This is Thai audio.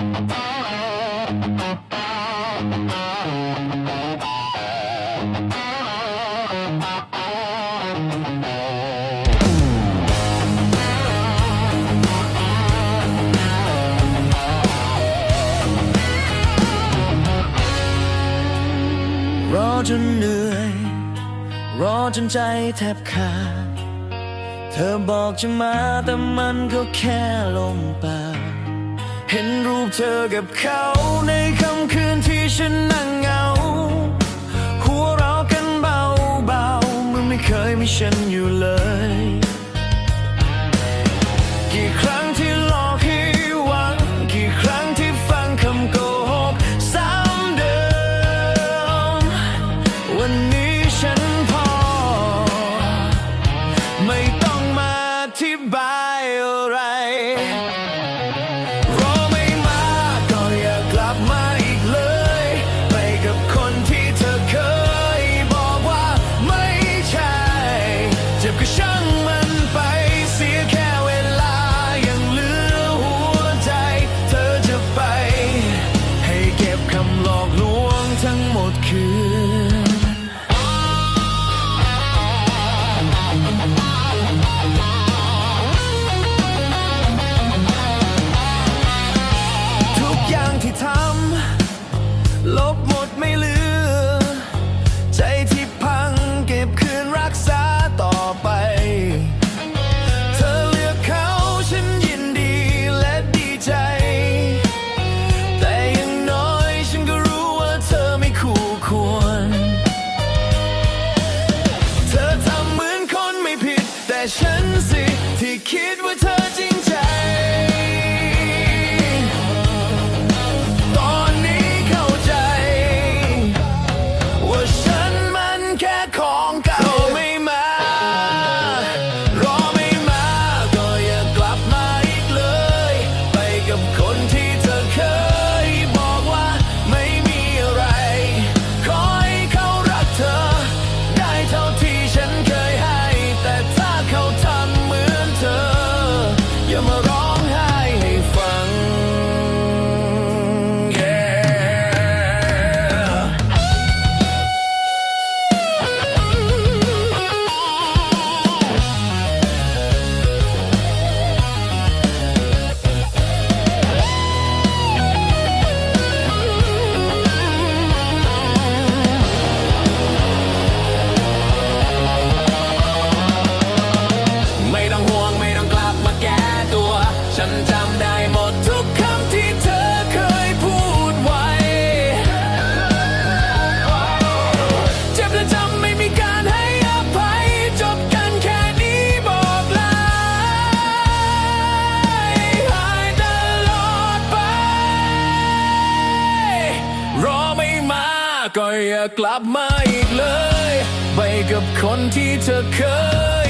รอจนเหนื่อย รอจนใจแทบขาด เธอบอกจะมาแต่มันก็แค่ลมปาก เห็นรูปเธอกับเขาในค่ำคืนที่ฉันนั่งเหงา หัวเรากันเบาๆมันไม่เคยมีฉันอยู่เลย ก็อย่ากลับมาอีกเลย ไปกับคนที่เธอเคย